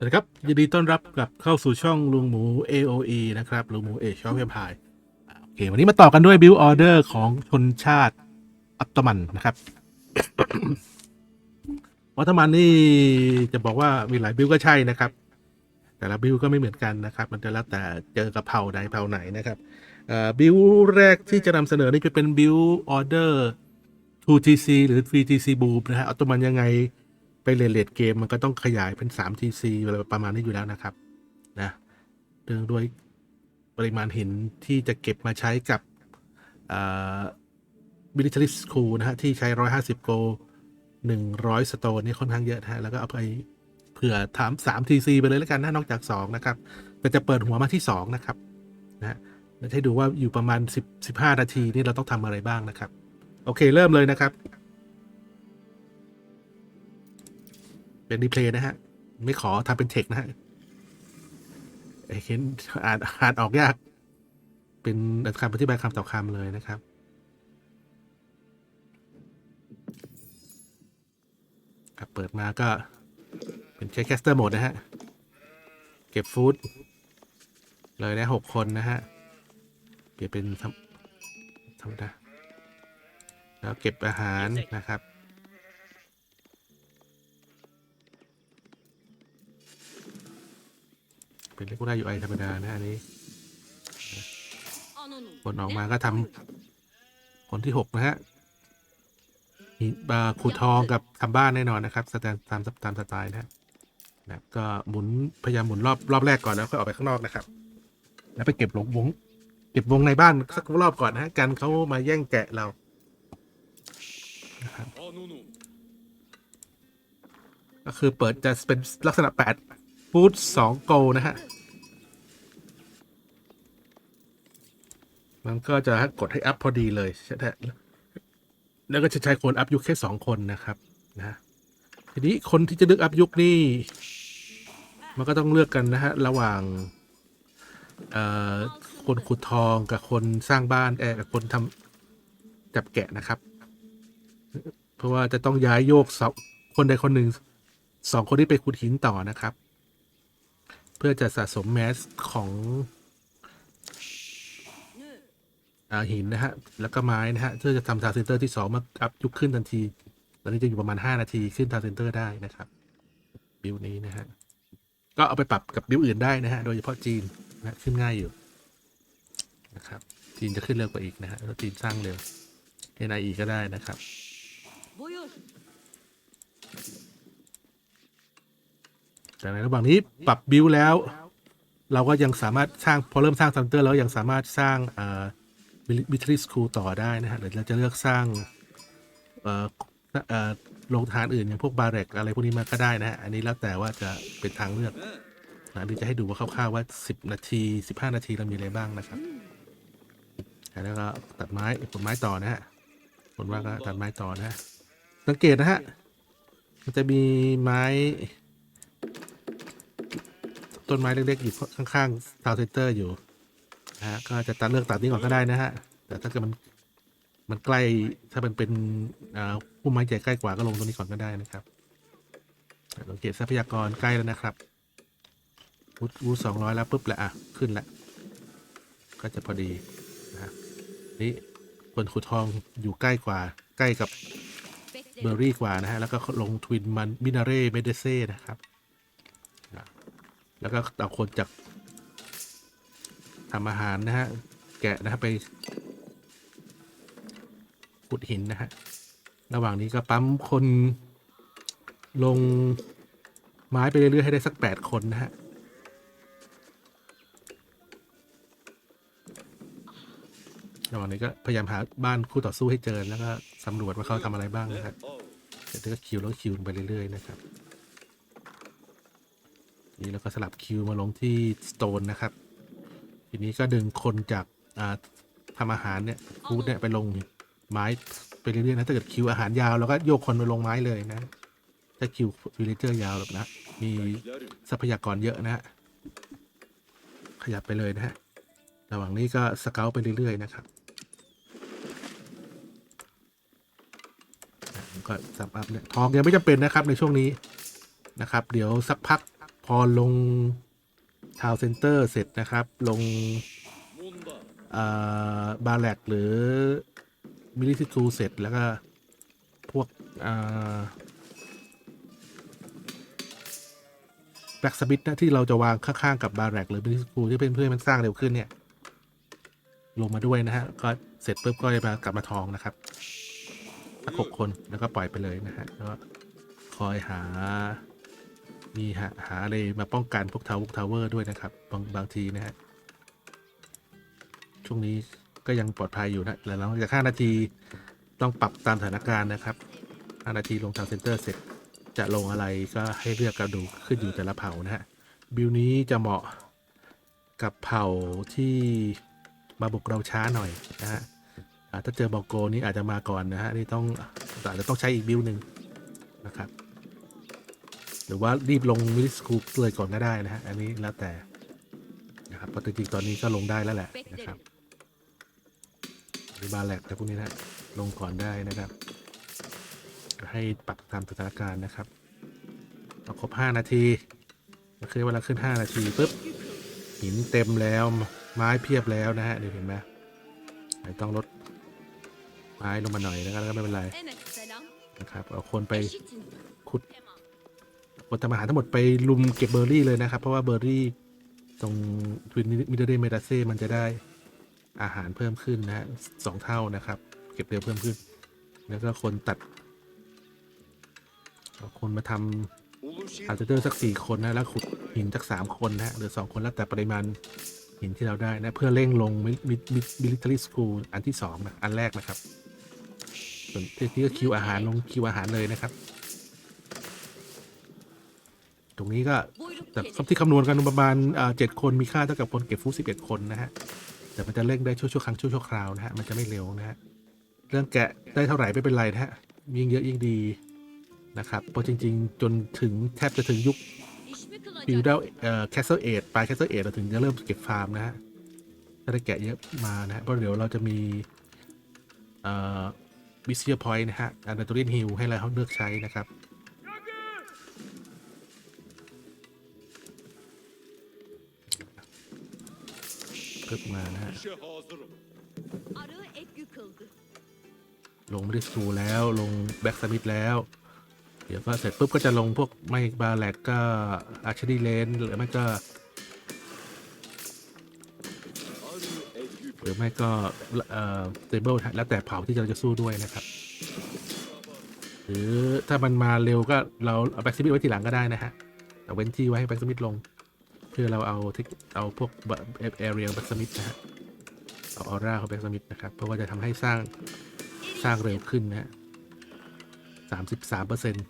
สวัสดีครับยินดีต้อนรับกลับเข้าสู่ช่องลุงหมู AOE นะครับลุงหมูเอชอ p เวพายโอเค วันนี้มาต่อกันด้วย Build Order ของชนชาติอัตมันนะครับวัตมันนี่จะบอกว่ามีหลายบิลก็ใช่นะครับ แต่ละบิลก็ไม่เหมือนกันนะครับ มันจะแล้วแต่เจอกับเผ่าใดเผ่าไหนนะครับบิลแรกที่จะนำเสนอนี่จะเป็นบิลออเดอร์ 2TC หรือ 3TC Boom นะฮะอัตมันยังไง ไปเรียนเลดเกมมันก็ต้องขยายเป็น 3TC อะไรประมาณนี้อยู่แล้วนะครับนะเนื่องด้วยปริมาณหินที่จะเก็บมาใช้กับบิลิทริสคูนะฮะ ที่ใช้ 150 โก 100 สโตนนี่ค่อนข้างเยอะนะฮะ แล้วก็เอาไปเผื่อถาม 3TC ไปเลยแล้วกันนะนอกจาก 2 นะครับ แต่จะเปิดหัวมาที่ 2 นะครับนะแล้วให้ดูว่าอยู่ประมาณ 10 15 นาทีนี่เราต้องทำอะไรบ้างนะครับ โอเคเริ่มเลยนะครับ เป็นรีเพลย์นะฮะ ไม่ขอทำเป็นเทคนะฮะไอ้เห็นอ่านอ่านออกยาก เป็นคำอธิบายคำต่อคำเลยนะครับ เปิดมาก็เป็นแค่แคสเตอร์โหมดนะฮะ เก็บฟู้ดเลยนะหกคนนะฮะ เปลี่ยนเป็นธรรมดาแล้วเก็บอาหารนะครับ เป็นเลกูล่า UI ธรรมดานะอันนี้ผลออกมาก็ทำผลที่หกนะฮะหินบาขูดทองกับทำบ้านแน่นอนนะครับสแตนตามตามสไตล์นะฮะนะก็หมุนพยายามหมุนรอบรอบแรกก่อนแล้วค่อยออกไปข้างนอกนะครับ แล้วไปเก็บหลงวงเก็บวงในบ้านสักรอบก่อนนะฮะกันเขามาแย่งแกะเรานะครับก็คือเปิดจะเป็นลักษณะแปด ฟูดสองโกนะฮะ มันก็จะกดให้อัพพอดีเลยใช่ไหมแล้วก็จะใช้คนอัพยุคแค่สองคนนะครับนะทีนี้คนที่จะเลือกอัพยุคนี่มันก็ต้องเลือกกันนะฮะ ระหว่างคนขุดทองกับคนสร้างบ้านแอกับคนทำจับแกะนะครับ เพราะว่าจะต้องย้ายโยกสองคนใดคนหนึ่งสองคนที่ไปขุดหินต่อนะครับ เพื่อจะสะสมแมสของอาหินนะฮะ แล้วก็ไม้นะฮะ เพื่อจะทำทาวเซนเตอร์ที่สองมาอัพยุคขึ้นทันที ตอนนี้จะอยู่ประมาณ 5 นาทีขึ้นทาวเซนเตอร์ได้นะครับ บิลนี้นะฮะ ก็เอาไปปรับกับบิลอื่นได้นะฮะ โดยเฉพาะจีนนะขึ้นง่ายอยู่นะครับ จีนจะขึ้นเร็วกว่าอีกนะฮะแล้วจีนสร้างเร็ว NIE ก็ได้นะครับ แต่ในระหว่างนี้ปรับบิลแล้ว เราก็ยังสามารถสร้างพอเริ่มสร้างซันเตอร์แล้วยังสามารถสร้างเอ่อมิทริสคูต่อได้นะฮะหรือเราจะเลือกสร้างเอ่อเอ่อโรงทานอื่นอย่างพวกบาร์เรกอะไรพวกนี้มาก็ได้นะฮะอันนี้แล้วแต่ว่าจะเป็นทางเลือกนะเดี๋ยวจะให้ดูว่าคร่าวๆว่า 10 นาที 15 นาทีเรามีอะไรบ้างนะครับแล้วก็ตัดไม้ผลไม้ต่อนะฮะผลว่าก็ตัดไม้ต่อนะฮะสังเกตนะฮะมันจะมีไม้ ต้นไม้เล็กๆอยู่ข้างๆทาวเซนเตอร์อยู่นะฮะก็จะตัดเลือกตัดนี้ก่อนก็ได้นะฮะ แต่ถ้าเกิดมันมันใกล้ถ้ามันเป็นอ่าพุ่มไม้ใหญ่ใกล้กว่าก็ลงตรงนี้ก่อนก็ได้นะครับสังเกตทรัพยากรใกล้แล้วนะครับวูดวูดสองร้อยแล้วปุ๊บแหละอะขึ้นแล้วก็จะพอดีนะนี่คนขุดทองอยู่ใกล้กว่า ใกล้กับเบอร์รี่กว่านะฮะ แล้วก็ลงทวินมันมินาเร่เมเดเซ่นะครับ แล้วก็เอาคนจากทำอาหารนะฮะ แกะนะฮะไปขุดหินนะฮะ ระหว่างนี้ก็ปั๊มคนลงไม้ไปเรื่อยๆให้ได้สักแปดคนนะฮะระหว่างนี้ก็พยายามหาบ้านคู่ต่อสู้ให้เจอแล้วก็สำรวจว่าเขาทำอะไรบ้างนะครับเดี๋ยวก็คิวแล้วคิวไปเรื่อยๆนะครับ นี่แล้วก็สลับคิวมาลงที่สโตนนะครับ ทีนี้ก็ดึงคนจากทำอาหารเนี่ยฟูดเนี่ยไปลงไม้ไปเรื่อยๆนะถ้าเกิดคิวอาหารยาวเราก็โยกคนไปลงไม้เลยนะ ถ้าคิววิลเลเจอร์ยาวแบบนะ มีทรัพยากรเยอะนะฮะขยับไปเลยนะฮะระหว่างนี้ก็สเกลไปเรื่อยๆนะครับก็สับอัพเนี่ยทองยังไม่จำเป็นนะครับในช่วงนี้นะครับ เดี๋ยวสักพัก พอลงทาวเซ็นเตอร์เสร็จนะครับ ลงบาแลกหรือมิลิทิทูเสร็จแล้วก็ พวกแบล็กสมิธนะที่เราจะวางข้าง ๆ กับบาแลกหรือมิลิทิทูที่เพื่อให้มันสร้างเร็วขึ้นเนี่ย ลงมาด้วยนะฮะ ก็เสร็จปุ๊บก็จะมากลับมาทองนะครับหกคนแล้วก็ปล่อยไปเลยนะฮะแล้วก็คอยหา มีหาหาอะไรมาป้องกันพวกทาวทาวเวอร์ด้วยนะครับ บางบางทีนะฮะช่วงนี้ก็ยังปลอดภัยอยู่นะแล้วหลังจาก5นาทีต้องปรับตามสถานการณ์นะครับ5นาทีลงทางเซ็นเตอร์เสร็จจะลงอะไรก็ให้เลือกกันดูขึ้นอยู่แต่ละเผ่านะฮะบิลนี้จะเหมาะกับเผ่าที่มาบุกเราช้าหน่อยนะฮะถ้าเจอบอลโกนี้อาจจะมาก่อนนะฮะนี่ต้องอาจจะต้องใช้อีกบิลหนึ่งนะครับ หรือว่ารีบลงมิลิสคูปเลยก่อนก็ได้นะฮะ อันนี้แล้วแต่นะครับเพราะจริงๆตอนนี้ก็ลงได้แล้วแหละนะครับหรือบาแลกแต่พวกนี้นะลงก่อนได้นะครับให้ปรับตามสถานการณ์นะครับพอครบ 5 นาทีก็คือเวลาขึ้น 5 นาทีปุ๊บหินเต็มแล้วไม้เพียบแล้วนะฮะเดี๋ยวเห็นไหมไต้องลดไม้ลงมาหน่อยนะครับแล้วก็ไม่เป็นไรนะครับเอาคนไปขุด บนทำอาหารทั้งหมดไปลุมเก็บเบอร์รี่เลยนะครับ เพราะว่าเบอร์รี่ตรงทวินมิเดเรเมดาเซ่มันจะได้อาหารเพิ่มขึ้นนะฮะสองเท่านะครับ เก็บเร็วเพิ่มขึ้น แล้วก็คนตัดคนมาทำอาจจะเจอสักสี่คนนะแล้วขุดหินสักสามคนนะฮะหรือสองคนแล้วแต่ปริมาณหินที่เราได้นะเพื่อเร่งลงมิลิเตอรี่สกูลอันที่สองนะอันแรกนะครับส่วนที่ก็คิวอาหารลงคิวอาหารเลยนะครับ ตรงนี้ก็แต่ที่คำนวณกันประมาณเจ็ดคนมีค่าเท่ากับคนเก็บฟูดสิบเอ็ดคนนะฮะแต่มันจะเร่งได้ชั่วช่วๆครั้งชั่วช่วๆคราวนะฮะมันจะไม่เร็วนะฮะเรื่องแกะได้เท่าไหร่ไม่เป็นไรนะฮะยิ่งเยอะยิ่งดีนะครับเพราะจริง ๆ จนถึงแทบจะถึงยุค İş mi บิว kılacak? เดลเอ่อแคสเซิลเอทปลายแคสเซิลเอทเราถึงจะเริ่มเก็บฟาร์มนะฮะถ้าได้แกะเยอะมานะฮะเพราะเดี๋ยวเราจะมีเอ่อบิสเซียพอยต์นะฮะอันดัตรินฮิลให้เราเลือกใช้นะครับ เพิ่มมานะฮะ İşe hazırım. Arı et yıkıldı. ลงไม่ได้สกูแล้วลงแบ็กสมิธแล้ว เดี๋ยวก็เสร็จปุ๊บก็จะลงพวกไม่บาแลกก็อาร์เชอรี่เลนหรือไม่ก็ Arı et yük. หรือไม่ก็เอ่อสเตเบิลแล้วแต่เผ่าที่เราจะสู้ด้วยนะครับ หรือถ้ามันมาเร็วก็เราเอาแบ็กสมิธไว้ทีหลังก็ได้นะฮะแต่เว้นที่ไว้ให้แบ็กสมิธลง คือเราเอาเทเอาพวกแอเรียแบ็กสมิธนะฮะเอาออร่าของแบ็กสมิธนะครับ เพราะว่าจะทำให้สร้างสร้างเร็วขึ้นนะฮะสามสิบสามเปอร์เซ็นต์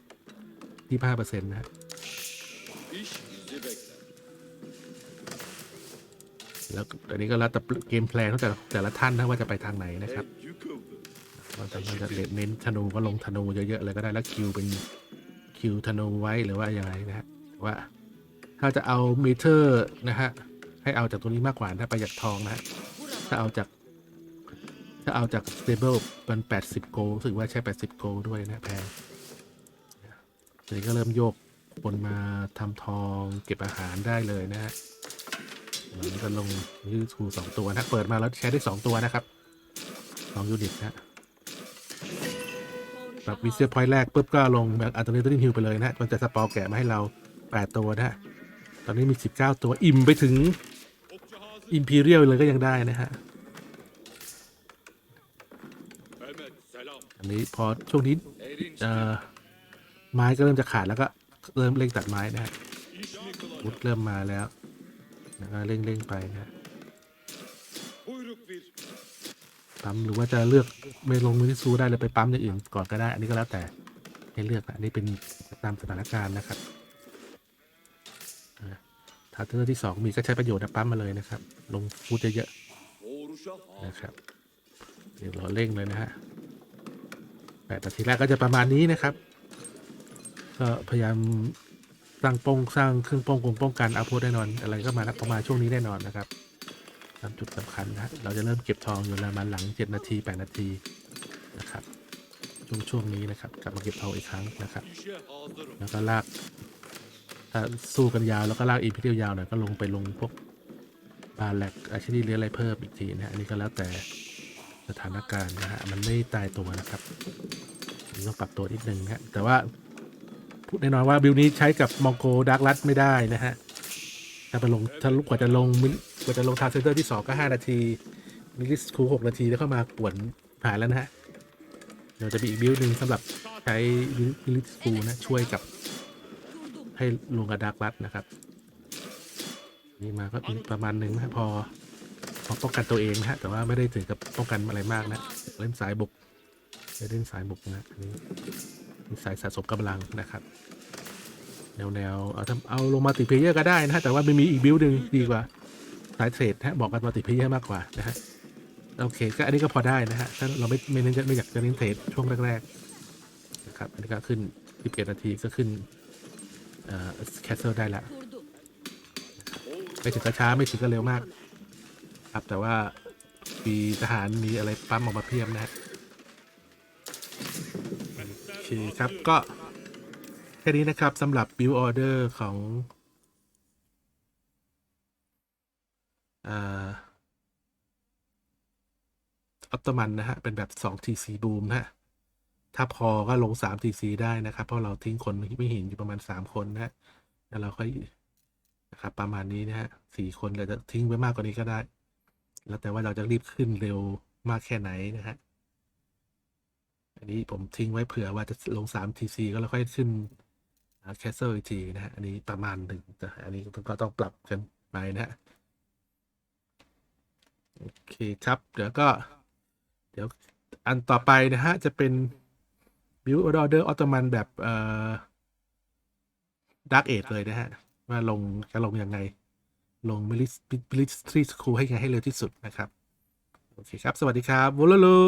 ที่ห้าเปอร์เซ็นต์นะฮะแล้วอันนี้ก็แล้วแต่เกมแพลนของแต่แต่ละท่านนะว่าจะไปทางไหนนะครับว่าจะเน้นธนูก็ลงธนูเยอะๆเลยก็ได้แล้วคิวเป็นคิวธนูไว้หรือว่าอย่างไรนะฮะว่า ถ้าจะเอามิเตอร์นะฮะ ให้เอาจากตัวนี้มากกว่าถ้าประหยัดทองนะฮะ ถ้าเอาจาก ถ้าเอาจากสเตเบิลเป็นแปดสิบโกรู้สึกว่าใช้แปดสิบโกด้วยนะแพงทีนี้ก็เริ่มโยกคนมาทำทองเก็บอาหารได้เลยนะฮะนี้ก็ลงยืดทูสองตัวนะเปิดมาแล้วใช้ได้สองตัวนะครับสองยูนิตนะแบบวิเซียพอยต์แรกปุ๊บก็ลงแบบอันโตนิโตนิฮิลไปเลยนะฮะมันจะสปอร์แกะมาให้เราแปดตัวนะฮะ ตอนนี้มีสิบเก้าตัวอิ่มไปถึงอิมพีเรียลเลยก็ยังได้นะฮะ อันนี้พอช่วงนี้เอ่อไม้ก็เริ่มจะขาดแล้วก็เริ่มเร่งตัดไม้นะฮะ iş mi วุธ kılacak? เริ่มมาแล้วแล้วก็เร่งเร่งไปนะฮะ Buyruk bir. ปั๊มหรือว่าจะเลือกไม่ลงมือที่ซูได้เลยไปปั๊มอย่างอื่นก่อนก็ได้ อันนี้ก็แล้วแต่ให้เลือกนะอันนี้เป็นตามสถานการณ์นะครับ ทาร์เตอร์ที่สองมีก็ใช้ประโยชน์นะปั๊มมาเลยนะครับ ลงฟูดเยอะๆนะครับ เดี๋ยวเราเร่งเลยนะฮะแปดนาทีแรกก็จะประมาณนี้นะครับ ก็พยายามสร้างป้องสร้างเครื่องป้องกงป้องกันอาโพดแน่นอน อะไรก็มาประมาณช่วงนี้แน่นอนนะครับตามจุดสำคัญนะเราจะเริ่มเก็บทองอยู่ประมาณหลังเจ็ดนาทีแปดนาทีนะครับช่วงช่วงนี้นะครับ กลับมาเก็บทองอีกครั้งนะครับ แล้วก็ลาก ถ้าสู้กันยาวแล้วก็ลากอีพีเดียวยาวหน่อยก็ลงไปลงพวกบาแลกอาชีพหรืออะไรเพิ่มอีกทีนะฮะอันนี้ก็แล้วแต่สถานการณ์นะฮะมันไม่ตายตัวนะครับต้องปรับตัวนิดนึงฮะแต่ว่าพูดแน่นอนว่าบิลนี้ใช้กับมองโกดาร์กลัดไม่ได้นะฮะถ้าไปลงถ้าลุกกว่าจะลงมิกว่าจะลงทางเซนเตอร์ที่สองก็ห้านาทีมิลิสคูหกนาทีแล้วเข้ามาปวนหายแล้วนะฮะเดี๋ยวจะมีอีกบิลหนึ่งสำหรับใช้มิลิสคูนะช่วยกับ ให้ลงกับดาร์กรัดนะครับ นี่มาก็ประมาณหนึ่งนะพอพอป้องกันตัวเองนะฮะแต่ว่าไม่ได้ถึงกับป้องกันอะไรมากนะเล่นสายบุกเล่นสายบุกนะอันนี้เป็นสายสะสมกำลังนะครับ แนวแนวเอาทำเอาลงมาติเพเยอร์ก็ได้นะฮะแต่ว่าไม่มีอีกบิลด์หนึ่งดีกว่าสายเทรดนะฮะบอกกันมาติเพเยอร์มากกว่านะฮะโอเคก็อันนี้ก็พอได้นะฮะถ้าเราไม่ไม่เน้นไม่อยากจะเน้นเทรดช่วงแรกๆนะครับอันนี้ก็ขึ้น11นาทีก็ขึ้น เอ่อแคสเซิลได้ละไม่ถึงกระช้าไม่ถึงก็เร็วมาก ครับแต่ว่ามีทหารมีอะไรปั๊มออกมาเพียบนะฮะโอเคครับก็ แค่นี้นะครับสำหรับ build order ของออตโตมันนะฮะ เป็นแบบ 2 TC boom นะฮะ ถ้าพอก็ลง3 TC ได้นะครับ เพราะเราทิ้งคนไม่เห็นอยู่ประมาณ3คนนะฮะแล้วเราค่อยนะครับประมาณนี้นะฮะสี่คนเราจะทิ้งไว้มากกว่านี้ก็ได้ แล้วแต่ว่าเราจะรีบขึ้นเร็วมากแค่ไหนนะฮะอันนี้ผมทิ้งไว้เผื่อว่าจะลง3 TC ก็แล้วค่อยขึ้นแคสเซิลอีกทีนะฮะอันนี้ประมาณหนึ่งแต่อันนี้ก็ต้องปรับกันไปนะฮะโอเคครับ เดี๋ยวก็ เดี๋ยวอันต่อไปนะฮะ จะเป็น บิวออเดอร์ออตโตมันแบบเอ่อดักเอทเลยนะฮะ ว่าลงจะลงยังไง ลงมิลิสมิลิสทรีสคูให้ไงให้เร็วที่สุดนะครับ โอเคครับ สวัสดีครับวูลลู